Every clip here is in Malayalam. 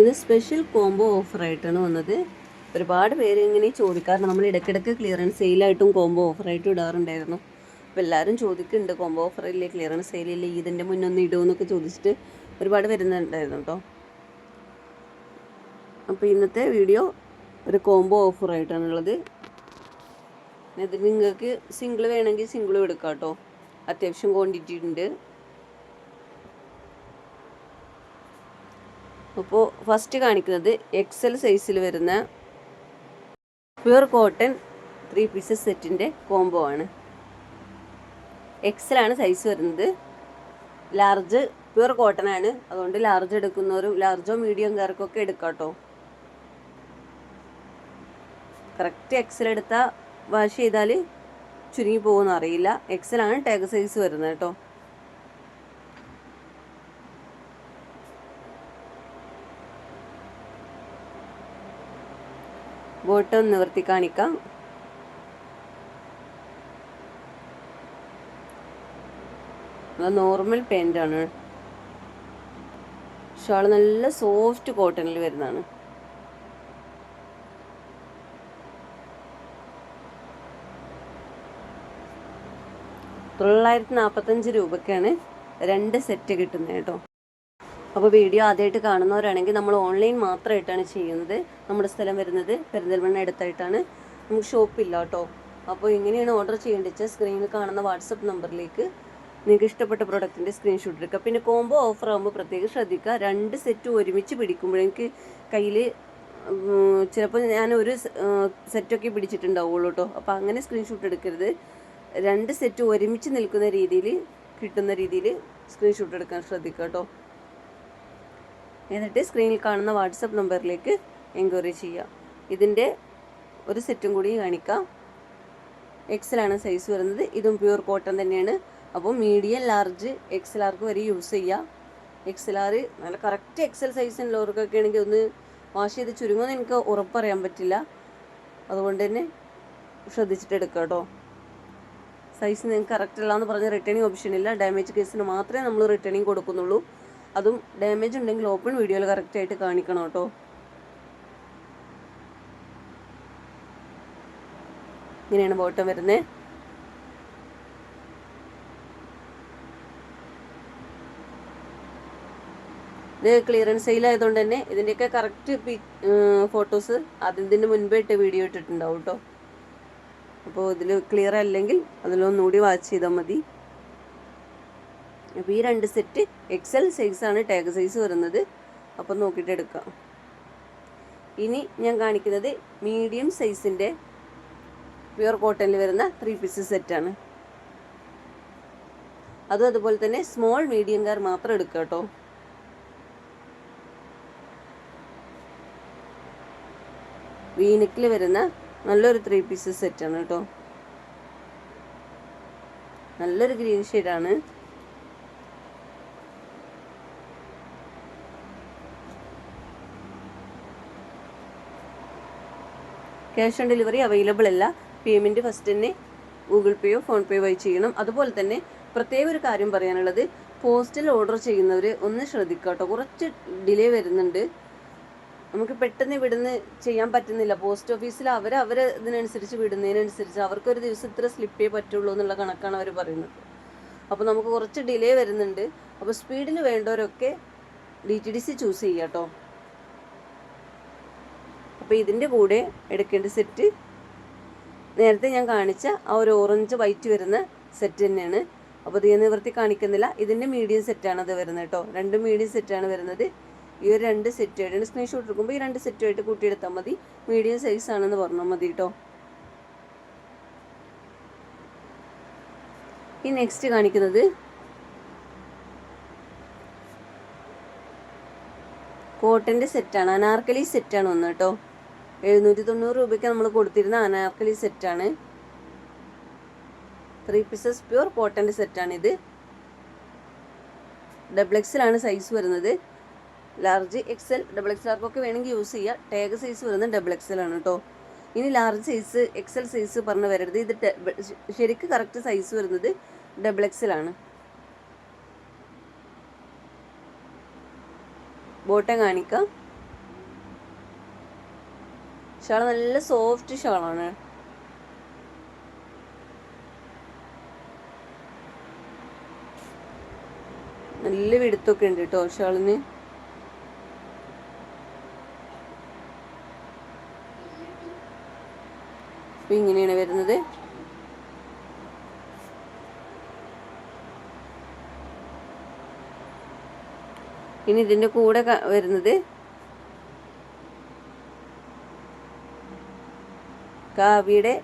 ഇത് സ്പെഷ്യൽ കോംബോ ഓഫറായിട്ടാണ് വന്നത്. ഒരുപാട് പേര് ഇങ്ങനെ ചോദിക്കാറുണ്ട്. നമ്മൾ ഇടയ്ക്കിടയ്ക്ക് ക്ലിയറൻസ് സെയിലായിട്ടും കോംബോ ഓഫറായിട്ടും ഇടാറുണ്ടായിരുന്നു. അപ്പോൾ എല്ലാവരും ചോദിക്കുന്നുണ്ട് കോംബോ ഓഫറില്ലേ ക്ലിയറൻസ് സെയിലില്ലേ ഇതിന്റെ മുന്നൊന്ന് ഇടുമെന്നൊക്കെ ചോദിച്ചിട്ട് ഒരുപാട് വരുന്നുണ്ടായിരുന്നു കേട്ടോ. അപ്പോൾ ഇന്നത്തെ വീഡിയോ ഒരു കോംബോ ഓഫറായിട്ടാണുള്ളത് ഇത് നിങ്ങൾക്ക് സിംഗിൾ വേണമെങ്കിൽ സിംഗിളും എടുക്കാം കേട്ടോ. അത്യാവശ്യം ക്വാണ്ടിറ്റി ഉണ്ട്. അപ്പോൾ ഫസ്റ്റ് കാണിക്കുന്നത് എക്സൽ സൈസിൽ വരുന്ന പ്യുർ കോട്ടൺ ത്രീ പീസസ് സെറ്റിന്റെ കോംബോ ആണ്. എക്സലാണ് സൈസ് വരുന്നത്. ലാർജ് പ്യുർ കോട്ടൺ ആണ്. അതുകൊണ്ട് ലാർജ് എടുക്കുന്നവരും ലാർജോ മീഡിയം കാർക്കൊക്കെ എടുക്കാം കേട്ടോ. കറക്റ്റ് എക്സൽ എടുത്താൽ വാഷ് ചെയ്താൽ ചുരുങ്ങി പോകുമെന്ന് അറിയില്ല. എക്സലാണ് ടാഗ് സൈസ് വരുന്നത് കേട്ടോ. ബോട്ടം നിവർത്തി കാണിക്കാം. നോർമൽ പെയിന്റാണ് ഷാൾ നല്ല സോഫ്റ്റ് കോട്ടണിൽ വരുന്നതാണ്. തൊള്ളായിരത്തി നാൽപ്പത്തഞ്ച് രൂപയ്ക്കാണ് രണ്ട് സെറ്റ് കിട്ടുന്നത് കേട്ടോ. അപ്പോൾ വീഡിയോ ആദ്യമായിട്ട് കാണുന്നവരാണെങ്കിൽ നമ്മൾ ഓൺലൈൻ മാത്രമായിട്ടാണ് ചെയ്യുന്നത്. നമ്മുടെ സ്ഥലം വരുന്നത് പെരിന്തൽമണ്ണ അടുത്തായിട്ടാണ്. നമുക്ക് ഷോപ്പില്ല കേട്ടോ. അപ്പോൾ എങ്ങനെയാണ് ഓർഡർ ചെയ്യേണ്ടത്. വെച്ചാൽ സ്ക്രീനിൽ കാണുന്ന വാട്സപ്പ് നമ്പറിലേക്ക് നിങ്ങൾക്ക് ഇഷ്ടപ്പെട്ട പ്രൊഡക്റ്റിന്റെ സ്ക്രീൻഷോട്ട് എടുക്കുക പിന്നെ കോംബോ ഓഫർ ആകുമ്പോൾ പ്രത്യേകം ശ്രദ്ധിക്കുക. രണ്ട് സെറ്റ് ഒരുമിച്ച് പിടിക്കുമ്പോൾ എനിക്ക് കയ്യിൽ ചിലപ്പോൾ ഞാൻ ഒരു സെറ്റൊക്കെ പിടിച്ചിട്ടുണ്ടാവുള്ളൂ കേട്ടോ. അപ്പോൾ അങ്ങനെ സ്ക്രീൻഷോട്ട് എടുക്കരുത്. രണ്ട് സെറ്റ് ഒരുമിച്ച് നിൽക്കുന്ന രീതിയിൽ കിട്ടുന്ന രീതിയിൽ സ്ക്രീൻഷോട്ട് എടുക്കാൻ ശ്രദ്ധിക്കുക കേട്ടോ. എന്നിട്ട് സ്ക്രീനിൽ കാണുന്ന വാട്സപ്പ് നമ്പറിലേക്ക് എൻക്വയറി ചെയ്യുക. ഇതിന്റെ ഒരു സെറ്റും കൂടി കാണിക്കാം. എക്സലാണ് സൈസ് വരുന്നത്. ഇതും പ്യൂർ കോട്ടൺ തന്നെയാണ്. അപ്പോൾ മീഡിയം ലാർജ് എക്സൽ ആർക്ക് വരെ യൂസ് ചെയ്യുക എക്സൽ ആർ നല്ല കറക്റ്റ് എക്സൽ സൈസ് ഉള്ളവർക്കൊക്കെ ആണെങ്കിൽ ഒന്ന് വാഷ് ചെയ്ത് ചുരുങ്ങുമെന്ന് എനിക്ക് ഉറപ്പറിയാൻ പറ്റില്ല. അതുകൊണ്ട് തന്നെ ശ്രദ്ധിച്ചിട്ട് എടുക്കുക കേട്ടോ. സൈസ് നിങ്ങൾക്ക് കറക്റ്റ് അല്ല എന്ന് പറഞ്ഞ് റിട്ടേണിങ് ഓപ്ഷൻ ഇല്ല. ഡാമേജ് കേസിന് മാത്രമേ നമ്മൾ റിട്ടേണിങ് കൊടുക്കുന്നുള്ളൂ. അതും ഡാമേജ് ഉണ്ടെങ്കിൽ ഓപ്പൺ വീഡിയോയിൽ കറക്റ്റായിട്ട് കാണിക്കണം കേട്ടോ. ഇങ്ങനെയാണ് ബോട്ടം വരുന്നത് ഇത് ക്ലിയറൻസ് സെയിൽ ആയതുകൊണ്ട് തന്നെ ഇതിന്റെയൊക്കെ കറക്റ്റ് ഫോട്ടോസ് അതിന് മുൻപേ ഇട്ട് വീഡിയോ ഇട്ടിട്ടുണ്ടാവും കേട്ടോ. അപ്പോൾ ഇതിൽ ക്ലിയർ അല്ലെങ്കിൽ അതിലൊന്നുകൂടി വാച്ച് ചെയ്താൽ മതി. അപ്പോൾ ഈ രണ്ട് സെറ്റ് എക്സൽ സൈസാണ് ടാഗ് സൈസ് വരുന്നത്. അപ്പം നോക്കിയിട്ട് എടുക്കാം. ഇനി ഞാൻ കാണിക്കുന്നത് മീഡിയം സൈസിന്റെ പ്യുർ കോട്ടണിൽ വരുന്ന ത്രീ പീസ് സെറ്റാണ് അതും അതുപോലെ തന്നെ സ്മോൾ മീഡിയം കാർ മാത്രം എടുക്കുക കേട്ടോ. വീനിക്കിൽ വരുന്ന നല്ലൊരു ത്രീ പീസ് സെറ്റാണ് കേട്ടോ. നല്ലൊരു ഗ്രീൻ ഷെയ്ഡാണ് ക്യാഷ് ഓൺ ഡെലിവറി അവൈലബിൾ അല്ല. പേയ്മെന്റ് ഫസ്റ്റ് തന്നെ ഗൂഗിൾ പേയോ ഫോൺ പേയോ വഴി ചെയ്യണം. അതുപോലെ തന്നെ പ്രത്യേക ഒരു കാര്യം പറയാനുള്ളത്. പോസ്റ്റിൽ ഓർഡർ ചെയ്യുന്നവർ ഒന്ന് ശ്രദ്ധിക്കുക കേട്ടോ. കുറച്ച് ഡിലേ വരുന്നുണ്ട്. നമുക്ക് പെട്ടെന്ന് ഇവിടുന്ന് ചെയ്യാൻ പറ്റുന്നില്ല. പോസ്റ്റ് ഓഫീസിൽ അവർ അവർ ഇതിനനുസരിച്ച് വിടുന്നതിനനുസരിച്ച് അവർക്ക് ഒരു ദിവസം ഇത്ര സ്ലിപ്പേ പറ്റുള്ളൂ എന്നുള്ള കണക്കാണ് അവർ പറയുന്നത്. അപ്പോൾ നമുക്ക് കുറച്ച് ഡിലേ വരുന്നുണ്ട്. അപ്പോൾ സ്പീഡിൽ വേണ്ടവരൊക്കെ D T D C choose ചെയ്യാം കേട്ടോ. അപ്പോൾ ഇതിന്റെ കൂടെ എടുക്കേണ്ട സെറ്റ് നേരത്തെ ഞാൻ കാണിച്ച ആ ഒരു ഓറഞ്ച് വൈറ്റ് വരുന്ന സെറ്റ് തന്നെയാണ്. അപ്പോൾ ഇത് നിവർത്തി കാണിക്കുന്നില്ല. ഇതിന്റെ മീഡിയം സെറ്റാണ് അത് വരുന്നത് കേട്ടോ. രണ്ട് മീഡിയം സെറ്റാണ് വരുന്നത്. ഈ ഒരു രണ്ട് സെറ്റുമായിട്ട് സ്ക്രീൻഷോട്ട് എടുക്കുമ്പോൾ ഈ രണ്ട് സെറ്റുമായിട്ട് കൂട്ടിയെടുത്താൽ മതി. മീഡിയം സൈസ് ആണെന്ന് പറഞ്ഞാൽ മതി കേട്ടോ. ഈ നെക്സ്റ്റ് കാണിക്കുന്നത് കോട്ടന്റെ സെറ്റാണ് അനാർക്കലി സെറ്റാണ് ഒന്ന് കേട്ടോ. എഴുന്നൂറ്റി തൊണ്ണൂറ് രൂപയ്ക്ക് നമ്മൾ കൊടുത്തിരുന്ന അനാർക്കലി സെറ്റാണ്. ത്രീ പീസസ് പ്യൂർ കോട്ടന്റെ സെറ്റാണിത്. ഡബിൾ എക്സിലാണ് സൈസ് വരുന്നത്. ലാർജ് എക്സൽ ഡബിൾ എക്സൽ ആർക്കൊക്കെ വേണമെങ്കിൽ യൂസ് ചെയ്യുക ടേഗ് സൈസ് വരുന്നത് ഡബിൾ എക്സൽ ആണ് കേട്ടോ ഇനി ലാർജ് സൈസ് എക്സൽ സൈസ് പറഞ്ഞ് വരരുത്. ഇത് ശരിക്ക് കറക്റ്റ് സൈസ് വരുന്നത് ഡബിൾ എക്സലാണ് ബോട്ടം കാണിക്കാം. ഷാൾ നല്ല സോഫ്റ്റ് ഷാളാണ്. നല്ല വിടുത്തൊക്കെ ഉണ്ട് കേട്ടോ ഷാളിന്. ഇങ്ങനെയാണ് വരുന്നത്. ഇനി ഇതിന്റെ കൂടെ വരുന്നത് കാവിയുടെ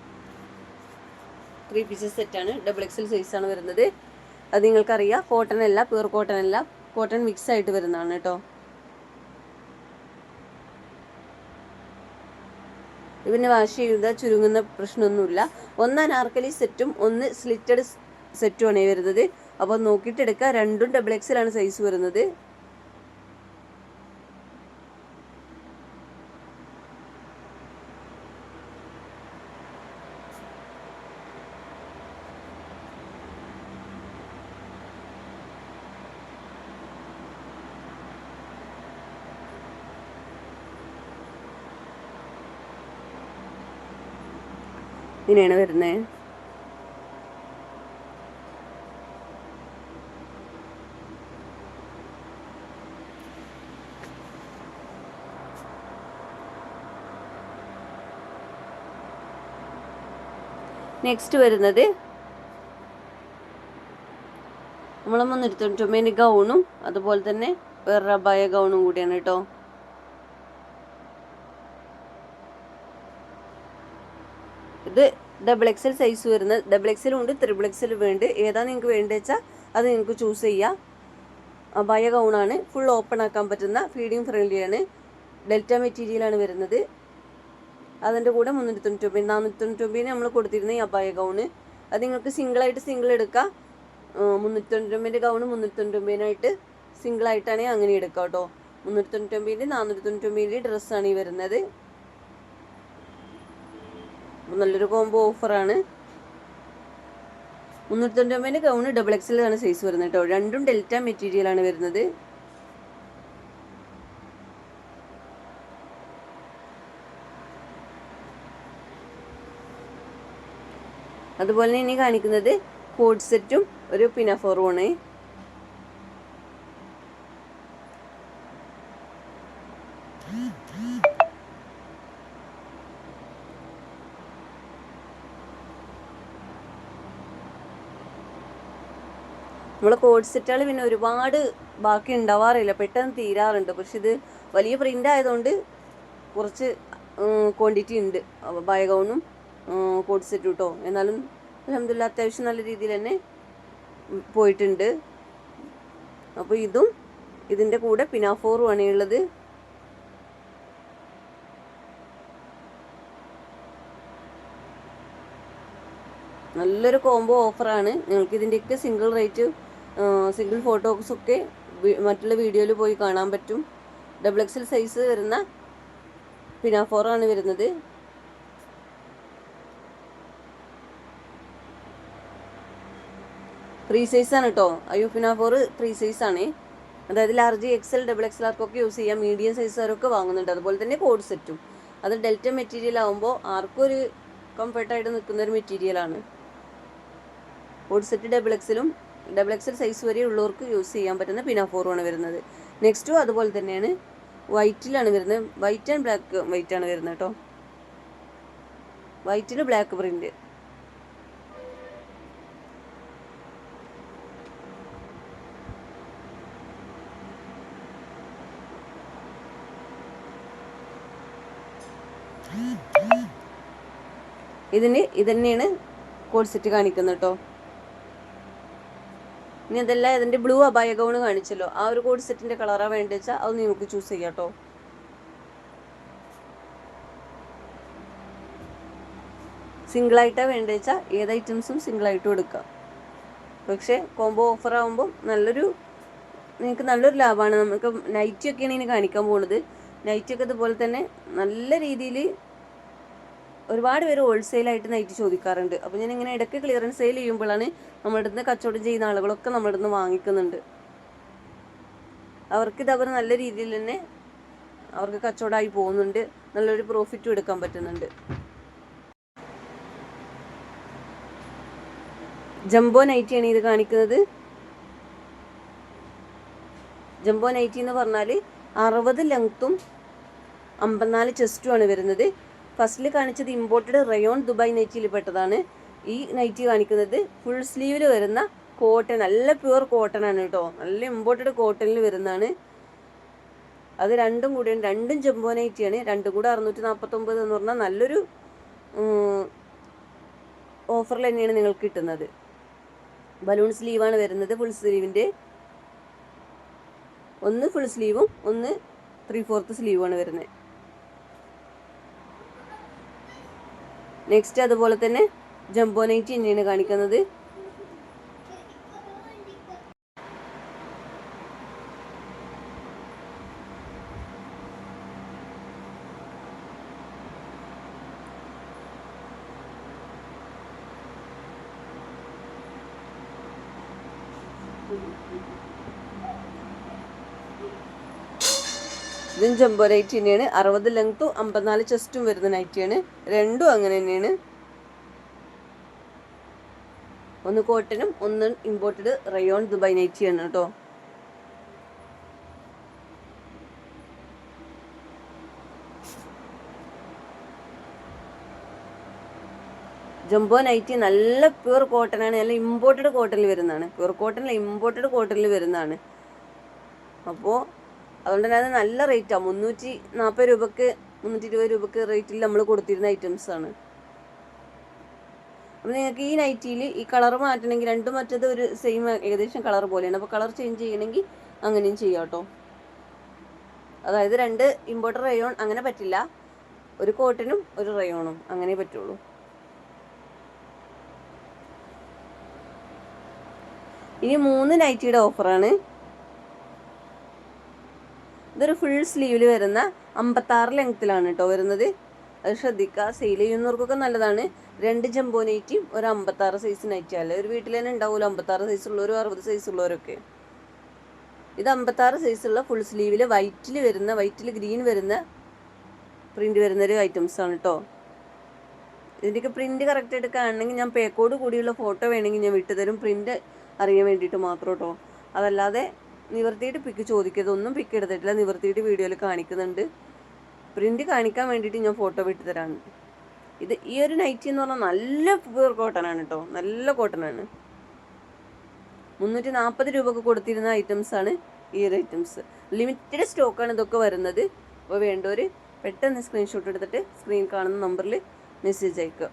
ത്രീ പീസസ് സെറ്റാണ് ഡബിൾ എക്സൽ സൈസാണ് വരുന്നത്. അത് നിങ്ങൾക്കറിയാം. കോട്ടൺ അല്ല പ്യുർ കോട്ടൺ അല്ല. കോട്ടൺ മിക്സ് ആയിട്ട് വരുന്നതാണ് കേട്ടോ പിന്നെ വാഷ് ചെയ്ത ചുരുങ്ങുന്ന പ്രശ്നമൊന്നുമില്ല. ഒന്ന് അനാർക്കലി സെറ്റും ഒന്ന് സ്ലിറ്റഡ് സെറ്റുമാണ് വരുന്നത്. അപ്പോൾ നോക്കിയിട്ടെടുക്കുക. രണ്ടും ഡബിൾ എക്സലാണ് സൈസ് വരുന്നത്. ഇങ്ങനെയാണ് വരുന്നത് നെക്സ്റ്റ് വരുന്നത് നമ്മളൊന്നും നിർത്തും ചുമേന്റെ ഗൗണും അതുപോലെ തന്നെ വേറെ അബായ ഗൗണും കൂടിയാണ് കേട്ടോ. ഇത് ഡബിൾ എക്സൽ സൈസ് വരുന്ന ഡബിൾ എക്സലും ഉണ്ട് ത്രിബിൾ എക്സലും വേണ്ട. ഏതാ നിങ്ങൾക്ക് വേണ്ടത് വെച്ചാൽ അത് നിങ്ങൾക്ക് ചൂസ് ചെയ്യാം. അബായ ഗൗണാണ് ഫുൾ ഓപ്പൺ ആക്കാൻ പറ്റുന്ന ഫീഡിങ് ഫ്രണ്ട്ലിയാണ് ഡെൽറ്റ മെറ്റീരിയലാണ് വരുന്നത്. അതിന്റെ കൂടെ മുന്നൂറ്റി തൊണ്ണൂറ്റൊമ്പത് നാനൂറ്റി തൊണ്ണൂറ്റൊമ്പതിന് നമ്മൾ കൊടുത്തിരുന്ന ഈ അബായ ഗൗണ് അത് നിങ്ങൾക്ക് സിംഗിളായിട്ട് സിംഗിൾ എടുക്കാം. മുന്നൂറ്റി തൊണ്ണൂറ്റൊമ്പതിന്റെ ഗൗണ് മുന്നൂറ്റി തൊണ്ണൂറ്റൊമ്പതിനായിട്ട് സിംഗിളായിട്ടാണെങ്കിൽ അങ്ങനെ എടുക്കാം കേട്ടോ. മുന്നൂറ്റി തൊണ്ണൂറ്റൊമ്പതിന്റെ നാനൂറ്റി തൊണ്ണൂറ്റൊമ്പതിന്റെ ഡ്രസ്സാണ് ഈ വരുന്നത്. അപ്പോൾ നല്ലൊരു കോംബോ ഓഫറാണ് മുന്നൂറ്റി തൊണ്ണൂറ്റൊമ്പതിന്റെ ഗൗണ് ഡബിൾ എക്സലാണ് സൈസ് വരുന്നത് കേട്ടോ രണ്ടും ഡെൽറ്റ മെറ്റീരിയലാണ് വരുന്നത്. അതുപോലെ ഇനി കാണിക്കുന്നത് കോഡ് സെറ്റും ഒരു പിനഫോറും ആണ് കോഴ്സിറ്റാൽ പിന്നെ ഒരുപാട് ബാക്കി ഉണ്ടാവാറില്ല പെട്ടെന്ന് തീരാറുണ്ട്. പക്ഷെ ഇത് വലിയ പ്രിന്റ് ആയതുകൊണ്ട് കുറച്ച് ക്വാണ്ടിറ്റി ഉണ്ട്. ബയഗൗണും ഗൗണും കോഡ് സെറ്റും കേട്ടോ എന്നാലും അലഹമില്ല അത്യാവശ്യം നല്ല രീതിയിൽ തന്നെ പോയിട്ടുണ്ട്. അപ്പോൾ ഇതും ഇതിന്റെ കൂടെ പിനാഫോറും ആണ് ഉള്ളത് നല്ലൊരു കോംബോ ഓഫറാണ് നിങ്ങൾക്ക് ഇതിന്റെയൊക്കെ സിംഗിൾ റേറ്റ് സിംഗിൾ ഫോട്ടോസൊക്കെ മറ്റുള്ള വീഡിയോയിൽ പോയി കാണാൻ പറ്റും. ഡബിൾ എക്സൽ സൈസ് വരുന്ന പിനാഫോറാണ് വരുന്നത്. ത്രീ സൈസാണ് കേട്ടോ അയ്യോ പിനാഫോർ ത്രീ സൈസാണ് അതായത് ലാർജ് എക്സൽ ഡബിൾ എക്സൽ ആർക്കൊക്കെ യൂസ് ചെയ്യാം. മീഡിയം സൈസുകാരൊക്കെ വാങ്ങുന്നുണ്ട്. അതുപോലെ തന്നെ കോഡ് സെറ്റും അത് ഡെൽറ്റ മെറ്റീരിയൽ ആകുമ്പോൾ ആർക്കും ഒരു കംഫർട്ടായിട്ട് നിൽക്കുന്ന ഒരു മെറ്റീരിയലാണ് കോഡ് സെറ്റ് ഡബിൾ എക്സലും ഡബിൾ എക്സൽ സൈസ് വരെ ഉള്ളവർക്ക് യൂസ് ചെയ്യാൻ പറ്റുന്ന പിനാഫോറുമാണ് വരുന്നത്. നെക്സ്റ്റും അതുപോലെ തന്നെയാണ്. വൈറ്റിലാണ് വരുന്നത്. വൈറ്റ് ആൻഡ് ബ്ലാക്ക് വൈറ്റ് ആണ് വരുന്നത് കേട്ടോ. വൈറ്റിൽ ബ്ലാക്ക് പ്രിന്റ് ഇതിന് ഇതന്നെയാണ് കോഡ് സെറ്റ് കാണിക്കുന്നത് കേട്ടോ. ഇനി അതല്ല അതിന്റെ ബ്ലൂ അബായ ഗൗണ് കാണിച്ചല്ലോ. ആ ഒരു കോഡ് സെറ്റിന്റെ കളറാണ് വേണ്ടത് വെച്ചാൽ അത് നിങ്ങൾക്ക് ചൂസ് ചെയ്യാം കേട്ടോ സിംഗിളായിട്ടാണ് വേണ്ടത് വെച്ചാൽ ഏത് ഐറ്റംസും സിംഗിളായിട്ടും എടുക്കാം. പക്ഷേ കോംബോ ഓഫർ ആകുമ്പോൾ നല്ലൊരു നിങ്ങൾക്ക് നല്ലൊരു ലാഭമാണ് നമുക്ക് നൈറ്റിയൊക്കെയാണ് ഇനി കാണിക്കാൻ പോകുന്നത് നൈറ്റിയൊക്കെ ഇതുപോലെ തന്നെ നല്ല രീതിയിൽ ഒരുപാട് പേര് ഹോൾസെയിലായിട്ട് നൈറ്റ് ചോദിക്കാറുണ്ട്. അപ്പോൾ ഞാൻ ഇങ്ങനെ ഇടയ്ക്ക് ക്ലിയറൻസ് സെയിൽ ചെയ്യുമ്പോഴാണ് നമ്മുടെ അടുത്ത് കച്ചവടം ചെയ്യുന്ന ആളുകളൊക്കെ നമ്മുടെ അടുത്ത് വാങ്ങിക്കുന്നുണ്ട്. അവർക്ക് ഇതവർ നല്ല രീതിയിൽ തന്നെ അവർക്ക് കച്ചവടമായി പോകുന്നുണ്ട്. നല്ലൊരു പ്രോഫിറ്റും എടുക്കാൻ പറ്റുന്നുണ്ട്. ജംബോ നൈറ്റിയാണ് ഇത് കാണിക്കുന്നത്. ജംബോ നൈറ്റി എന്ന് പറഞ്ഞാൽ അറുപത് ലെങ്ത്തും അമ്പത്തിനാല് ചെസ്റ്റുമാണ് വരുന്നത്. ഫസ്റ്റിൽ കാണിച്ചത് ഇമ്പോർട്ടഡ് റയോൺ ദുബായ് നൈറ്റിയിൽ പെട്ടതാണ്. ഈ നൈറ്റി കാണിക്കുന്നത് ഫുൾ സ്ലീവിൽ വരുന്ന കോട്ടൺ നല്ല പ്യുവർ കോട്ടൺ ആണ് കേട്ടോ നല്ല ഇമ്പോർട്ടഡ് കോട്ടണിൽ വരുന്നതാണ്. അത് രണ്ടും കൂടിയാണ് രണ്ടും ജംബോ നൈറ്റിയാണ് രണ്ടും കൂടെ അറുന്നൂറ്റി നാൽപ്പത്തൊമ്പത് എന്ന് പറഞ്ഞാൽ നല്ലൊരു ഓഫറിൽ തന്നെയാണ് നിങ്ങൾക്ക് കിട്ടുന്നത്. ബലൂൺ സ്ലീവാണ് വരുന്നത് ഫുൾ സ്ലീവിന്റെ ഒന്ന് ഫുൾ സ്ലീവും ഒന്ന് ത്രീ ഫോർത്ത് സ്ലീവുമാണ് വരുന്നത്. നെക്സ്റ്റ് അതുപോലെ തന്നെ ജംബോ നൈറ്റി തന്നെയാണ് കാണിക്കുന്നത്. ഇതും ജംബോ നൈറ്റി തന്നെയാണ്. അറുപത് ലെങ്ത്തും അമ്പത്തിനാല് ചെസ്റ്റും വരുന്ന നൈറ്റിയാണ് രണ്ടും അങ്ങനെ തന്നെയാണ്. ഒന്ന് കോട്ടനും ഒന്ന് ഇമ്പോർട്ടഡ് റയോൺ ദുബായ് നൈറ്റിയാണ് കേട്ടോ. ജംബോ നൈറ്റി നല്ല പ്യൂർ കോട്ടനാണ് നല്ല ഇമ്പോർട്ടഡ് കോട്ടണിൽ വരുന്നതാണ്. പ്യൂർ കോട്ടണിൽ ഇമ്പോർട്ടഡ് കോട്ടണിൽ വരുന്നതാണ്. അപ്പോൾ അതുകൊണ്ട് തന്നെ അത് നല്ല റേറ്റാണ് മുന്നൂറ്റി നാൽപ്പത് രൂപക്ക് മുന്നൂറ്റി ഇരുപത് രൂപക്ക് റേറ്റിൽ നമ്മൾ കൊടുത്തിരുന്ന ഐറ്റംസ് ആണ്. അപ്പോൾ നിങ്ങൾക്ക് ഈ നൈറ്റിയിൽ ഈ കളർ മാറ്റണമെങ്കിൽ രണ്ടും മറ്റത് ഒരു സെയിം ഏകദേശം കളർ പോലെയാണ്. അപ്പോൾ കളർ ചേഞ്ച് ചെയ്യണമെങ്കിൽ അങ്ങനെയും ചെയ്യാം കേട്ടോ അതായത് രണ്ട് ഇമ്പോർട്ടർ റയോൺ അങ്ങനെ പറ്റില്ല. ഒരു കോട്ടനും ഒരു റയോണും അങ്ങനെ പറ്റുള്ളൂ. ഇനി മൂന്ന് നൈറ്റിയുടെ ഓഫറാണ് ഇതൊരു ഫുൾ സ്ലീവിൽ വരുന്ന അമ്പത്താറ് ലെങ്ത്തിലാണ് കേട്ടോ വരുന്നത്. അത് ശ്രദ്ധിക്കുക സെയിൽ ചെയ്യുന്നവർക്കൊക്കെ നല്ലതാണ്. രണ്ട് ജംബോ നൈറ്റിയും ഒരു അമ്പത്താറ് സൈസ് നൈറ്റി അല്ല? ഒരു വീട്ടിൽ തന്നെ ഉണ്ടാവുമല്ലോ അമ്പത്താറ് സൈസ് ഉള്ളവരും അറുപത് സൈസ് ഉള്ളവരൊക്കെ. ഇത് അമ്പത്താറ് സൈസുള്ള ഫുൾ സ്ലീവിൽ വൈറ്റിൽ വരുന്ന വൈറ്റിൽ ഗ്രീൻ വരുന്ന പ്രിന്റ് വരുന്ന ഒരു ഐറ്റംസ് ആണ് കേട്ടോ ഇതിന്റെയൊക്കെ പ്രിന്റ് കറക്റ്റ് എടുക്കുകയാണെങ്കിൽ ഞാൻ പേക്കോട് കൂടിയുള്ള ഫോട്ടോ വേണമെങ്കിൽ ഞാൻ വിട്ടുതരും. പ്രിന്റ് അറിയാൻ വേണ്ടിയിട്ട് മാത്രം കേട്ടോ അതല്ലാതെ നിവർത്തിയിട്ട് പിക്ക് ചോദിക്കരുത്. ഒന്നും പിക്ക് എടുത്തിട്ടില്ല. നിവർത്തിയിട്ട് വീഡിയോയിൽ കാണിക്കുന്നുണ്ട്. പ്രിന്റ് കാണിക്കാൻ വേണ്ടിയിട്ട് ഞാൻ ഫോട്ടോ വിട്ടു തരാണ് ഇത് ഈ ഒരു നൈറ്റി എന്ന് പറഞ്ഞാൽ നല്ല പ്യൂർ കോട്ടൺ ആണ് കേട്ടോ നല്ല കോട്ടൺ ആണ്. മുന്നൂറ്റി നാൽപ്പത് രൂപക്ക് കൊടുത്തിരുന്ന ഐറ്റംസ് ആണ് ഈ ഒരു ഐറ്റംസ് ലിമിറ്റഡ് സ്റ്റോക്കാണ് ഇതൊക്കെ വരുന്നത്. അപ്പോൾ വേണ്ടവർ പെട്ടെന്ന് സ്ക്രീൻഷോട്ട് എടുത്തിട്ട് സ്ക്രീൻ കാണുന്ന നമ്പറിൽ മെസ്സേജ് അയക്കുക.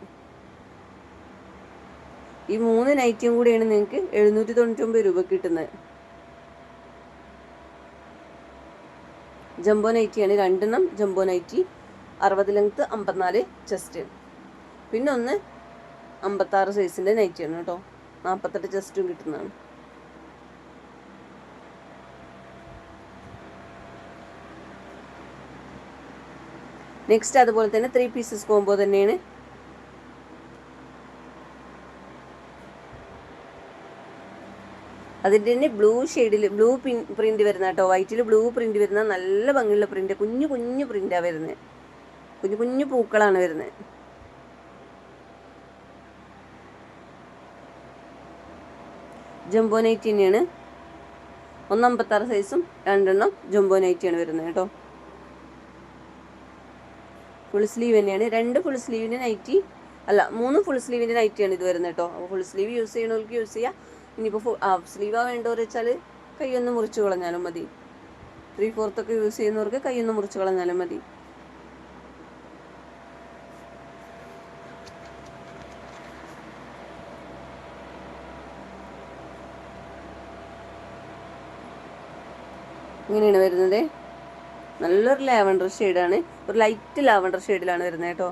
ഈ മൂന്ന് നൈറ്റിയും കൂടിയാണ് നിങ്ങൾക്ക് എഴുന്നൂറ്റി തൊണ്ണൂറ്റൊമ്പത് രൂപ കിട്ടുന്നത്. ജംബോ നൈറ്റി ആണ് രണ്ടെണ്ണം ജംബോ നൈറ്റി അറുപത് ലെങ്ത്ത് അമ്പത്തിനാല് ചെസ്റ്റ് പിന്നെ ഒന്ന് അമ്പത്താറ് സൈസിന്റെ നൈറ്റിയാണ് കേട്ടോ. നാൽപ്പത്തെട്ട് ചെസ്റ്റും കിട്ടുന്നതാണ്. നെക്സ്റ്റ് അതുപോലെ തന്നെ ത്രീ പീസസ് കോംബോ തന്നെയാണ് അതിന്റെ തന്നെ ബ്ലൂ ഷെയ്ഡിൽ ബ്ലൂ പിൻ പ്രിന്റ് വരുന്ന കേട്ടോ. വൈറ്റിൽ ബ്ലൂ പ്രിന്റ് വരുന്ന നല്ല ഭംഗിയുള്ള പ്രിന്റ് കുഞ്ഞു കുഞ്ഞു പ്രിന്റാണ് വരുന്നത് കുഞ്ഞു കുഞ്ഞു പൂക്കളാണ് വരുന്നത് ജംബോ നൈറ്റ് തന്നെയാണ്. ഒന്നമ്പത്താറ് സൈസും രണ്ടെണ്ണം ജംബോ നൈറ്റിയാണ് വരുന്നത് കേട്ടോ. ഫുൾ സ്ലീവ് തന്നെയാണ്. രണ്ട് ഫുൾ സ്ലീവിന്റെ നൈറ്റി അല്ല മൂന്ന് ഫുൾ സ്ലീവിന്റെ നൈറ്റിയാണ് ഇത് വരുന്നത് കേട്ടോ. അപ്പോൾ ഫുൾ സ്ലീവ് യൂസ് ചെയ്യണവർക്ക് യൂസ് ചെയ്യാം. ഇനിയിപ്പോൾ ഫുൾ ഹാഫ് സ്ലീവാ വേണ്ടവർ വെച്ചാൽ കൈയൊന്ന് മുറിച്ച് കളഞ്ഞാലും മതി. ത്രീ ഫോർത്തൊക്കെ യൂസ് ചെയ്യുന്നവർക്ക് കൈയൊന്ന് മുറിച്ച് കളഞ്ഞാലും മതി. ഇങ്ങനെയാണ് വരുന്നത്. നല്ലൊരു ലാവൻഡർ ഷെയ്ഡാണ് ഒരു ലൈറ്റ് ലാവൻഡർ ഷെയ്ഡിലാണ് വരുന്നത് കേട്ടോ.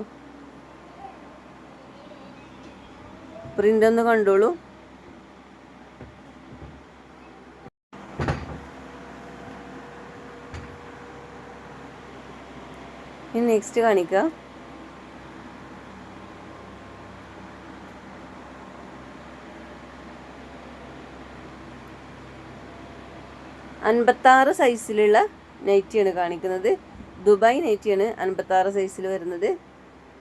പ്രിന്റ് ഒന്ന് കണ്ടോളൂ. ഇനി നെക്സ്റ്റ് കാണിക്കുക അൻപത്താറ് സൈസിലുള്ള നൈറ്റിയാണ് കാണിക്കുന്നത്. ദുബായ് നൈറ്റിയാണ് അൻപത്താറ് സൈസിൽ വരുന്നത്.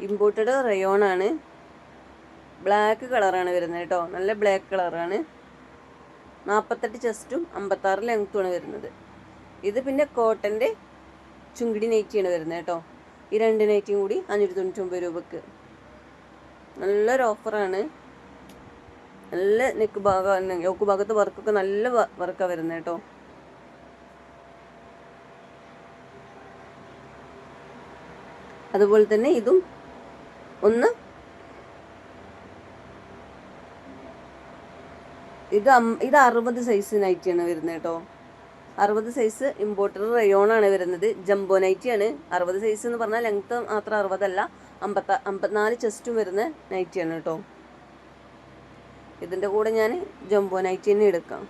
ഇമ്പോർട്ടഡ് റയോൺ ആണ്. ബ്ലാക്ക് കളറാണ് വരുന്നത് കേട്ടോ. നല്ല ബ്ലാക്ക് കളറാണ് നാൽപ്പത്തെട്ട് ചെസ്റ്റും അമ്പത്താറ് ലെങ്ത്തുമാണ് വരുന്നത്. ഇത് പിന്നെ കോട്ടന്റെ ചുങ്കിടി നൈറ്റിയാണ് വരുന്നത് കേട്ടോ. ഈ രണ്ട് നൈറ്റിയും കൂടി അഞ്ഞൂറ്റി തൊണ്ണൂറ്റൊമ്പത് രൂപക്ക്. നല്ലൊരു ഓഫറാണ് നല്ല നെക്ക് ഭാഗം യോക്ക് ഭാഗത്ത് വർക്കൊക്കെ നല്ല വർക്കാണ് വരുന്നത് കേട്ടോ അതുപോലെ തന്നെ ഇതും ഒന്ന് ഇത് ഇത് അറുപത് സൈസ് നൈറ്റിയാണ് വരുന്നത് കേട്ടോ അറുപത് സൈസ് ഇമ്പോർട്ടഡ് റയോൺ ആണ് വരുന്നത് ജംബോ ആണ്. അറുപത് സൈസ് എന്ന് പറഞ്ഞാൽ ലെങ്ത്ത് മാത്രം അറുപതല്ല. അമ്പത്ത അമ്പത്തിനാല് ചെസ്റ്റും വരുന്ന നൈറ്റിയാണ് കേട്ടോ. ഇതിന്റെ കൂടെ ഞാൻ ജംബോ നൈറ്റി തന്നെ എടുക്കാം.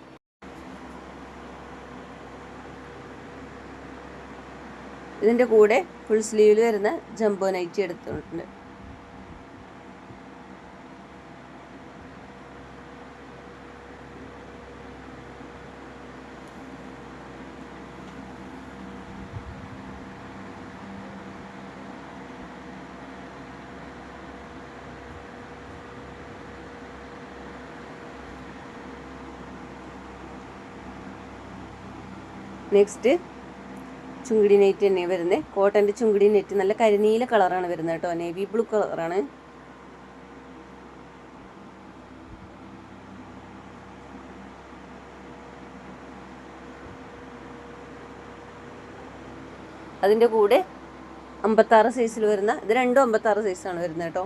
ഇതിന്റെ കൂടെ ഫുൾ സ്ലീവിൽ വരുന്ന ജംബോ നൈറ്റി എടുത്തിട്ടുണ്ട്. നെക്സ്റ്റ് ചുങ്കിടി നെറ്റ് തന്നെ വരുന്നത് കോട്ടന്റെ ചുങ്കിടി നെറ്റ് നല്ല കരിനീല കളറാണ് വരുന്നത് കേട്ടോ. നേവി ബ്ലൂ കളറാണ് അതിന്റെ കൂടെ അമ്പത്താറ് സൈസിൽ വരുന്ന ഇത് രണ്ടും അമ്പത്താറ് സൈസാണ് വരുന്നത് കേട്ടോ.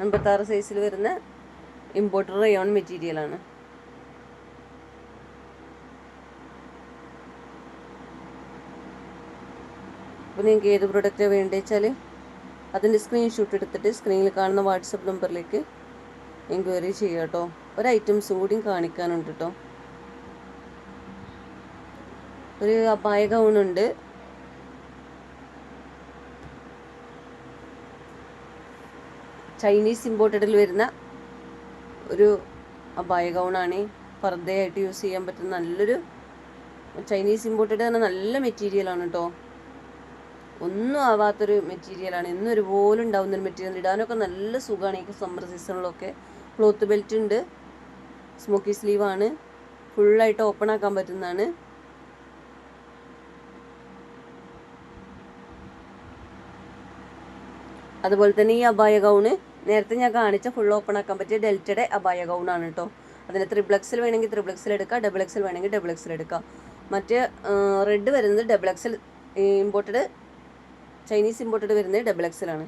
അമ്പത്താറ് സൈസിൽ വരുന്ന ഇമ്പോർട്ടർ റയോൺ മെറ്റീരിയലാണ് അപ്പോൾ നിങ്ങൾക്ക് ഏത് പ്രൊഡക്റ്റാണ് വേണ്ടത് വെച്ചാൽ അതിന്റെ സ്ക്രീൻഷോട്ട് എടുത്തിട്ട് സ്ക്രീനിൽ കാണുന്ന വാട്സപ്പ് നമ്പറിലേക്ക് എൻക്വയറി ചെയ്യുക കേട്ടോ ഒരു ഐറ്റംസും കൂടിയും കാണിക്കാനുണ്ട് കേട്ടോ ഒരു അപായ ഗൗണുണ്ട് ചൈനീസ് ഇമ്പോർട്ടഡിൽ വരുന്ന ഒരു അപായ ഗൗണാണ് പർദ്ദയായിട്ട് യൂസ് ചെയ്യാൻ പറ്റുന്ന നല്ലൊരു ചൈനീസ് ഇമ്പോർട്ടഡ് തന്നെ നല്ല മെറ്റീരിയലാണ് കേട്ടോ ഒന്നും ആവാത്തൊരു മെറ്റീരിയലാണ് എന്നും ഒരുപോലെ ഉണ്ടാവുന്ന ഒരു മെറ്റീരിയൽ ഇടാനൊക്കെ നല്ല സുഖമാണ് ഈ സമ്മർ സീസണിലൊക്കെ ക്ലോത്ത് ബെൽറ്റ് ഉണ്ട്. സ്മോക്കി സ്ലീവാണ് ഫുള്ളായിട്ട് ഓപ്പൺ ആക്കാൻ പറ്റുന്നതാണ്. അതുപോലെ തന്നെ ഈ അബായ ഗൗണ് നേരത്തെ ഞാൻ കാണിച്ച ഫുൾ ഓപ്പൺ ആക്കാൻ പറ്റിയ ഡെൽറ്റയുടെ അബായ ഗൗണാണ് കേട്ടോ അതിന് ത്രിബ്ലക്സിൽ വേണമെങ്കിൽ ത്രിബ്ലക്സിൽ എടുക്കുക ഡബിൾ എക്സിൽ വേണമെങ്കിൽ ഡബിൾ എക്സിൽ എടുക്കുക മറ്റേ റെഡ് വരുന്നത് ഡബിൾ എക്സിൽ ഇമ്പോർട്ടഡ് ചൈനീസ് ഇമ്പോർട്ടഡ് വരുന്നത് ഡബിൾ എക്സലാണ്